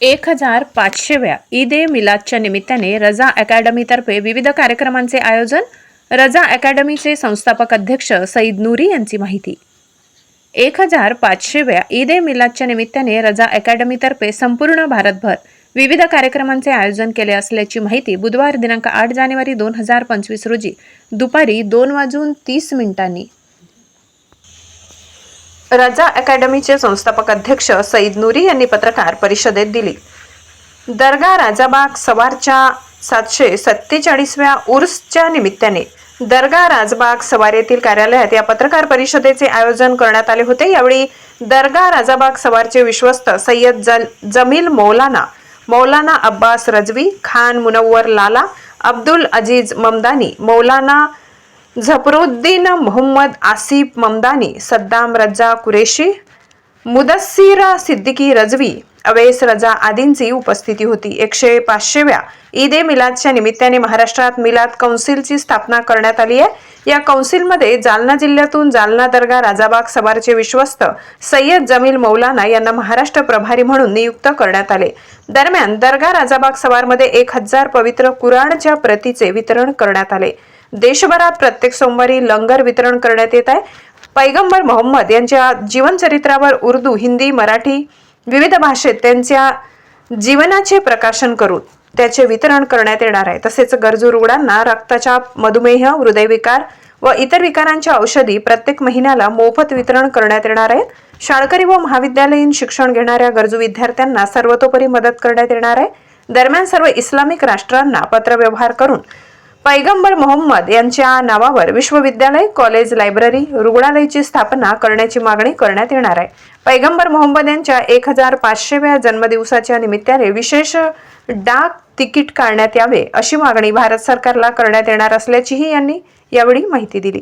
एक हजार पाचशेव्या ईद ए मिलादच्या निमित्ताने रजा अकॅडमीतर्फे विविध कार्यक्रमांचे आयोजन. रजा अकॅडमीचे संस्थापक अध्यक्ष सईद नूरी यांची माहिती. एक हजार पाचशेव्या ईद ए मिलादच्या निमित्ताने रजा अकॅडमीतर्फे संपूर्ण भारतभर विविध कार्यक्रमांचे आयोजन केले असल्याची माहिती बुधवार दिनांक आठ जानेवारी दोन हजार पंचवीस रोजी दुपारी दोन वाजून तीस मिनिटांनी रजा अकॅडमीचे संस्थापक अध्यक्ष सईद नूरी यांनी पत्रकार परिषदेत दिली. दर्गा राजाबाग सवारच्या सातशे सत्तेचाळीसव्या उर्सच्या निमित्ताने दर्गा राजबाग सवार येथील कार्यालयात या पत्रकार परिषदेचे आयोजन करण्यात आले होते. यावेळी दर्गा राजाबाग सवारचे विश्वस्त सय्यद जल जमील मौलाना मौलाना अब्बास रजवी खान मुनव्वर लाला अब्दुल अजीज ममदानी मौलाना झफरुद्दीन मोहम्मद आसिफ ममदानी सद्दाम रज्जा कुरेशी मुदस्सीरा सिद्दीकी रजवी अवेस रजा आदींची उपस्थिती होती. एकशे पाचशेव्या ईद ए मिलादच्या निमित्ताने महाराष्ट्रात मिलाद कौन्सिलची स्थापना करण्यात आली आहे. या कौन्सिलमध्ये जालना जिल्ह्यातून जालना दर्गा राजाबाग सवारचे विश्वस्त सय्यद जमील मौलाना यांना महाराष्ट्र प्रभारी म्हणून नियुक्त करण्यात आले. दरम्यान दर्गा राजाबाग सवारमध्ये एक हजार पवित्र कुराणच्या प्रतीचे वितरण करण्यात आले. देशभरात प्रत्येक सोमवारी लंगर वितरण करण्यात येत आहे. पैगंबर मोहम्मद यांच्या जीवनचरित्रावर उर्दू हिंदी मराठी विविध भाषेत त्यांच्या जीवनाचे प्रकाशन करून त्याचे वितरण करण्यात येणार आहे. तसेच गरजू रुग्णांना रक्ताच्या मधुमेह हृदयविकार व इतर विकारांच्या औषधी प्रत्येक महिन्याला मोफत वितरण करण्यात येणार आहेत शाळकरी व महाविद्यालयीन शिक्षण घेणाऱ्या गरजू विद्यार्थ्यांना सर्वतोपरी मदत करण्यात येणार आहे. दरम्यान सर्व इस्लामिक राष्ट्रांना पत्रव्यवहार करून पैगंबर मोहम्मद यांच्या नावावर विश्वविद्यालय कॉलेज लायब्ररी रुग्णालयाची स्थापना करण्याची मागणी करण्यात येणार आहे. पैगंबर मोहम्मद यांच्या एक हजार पाचशेव्या जन्मदिवसाच्या निमित्ताने विशेष डाक तिकीट काढण्यात यावे अशी मागणी भारत सरकारला करण्यात येणार असल्याचीही यांनी यावेळी माहिती दिली.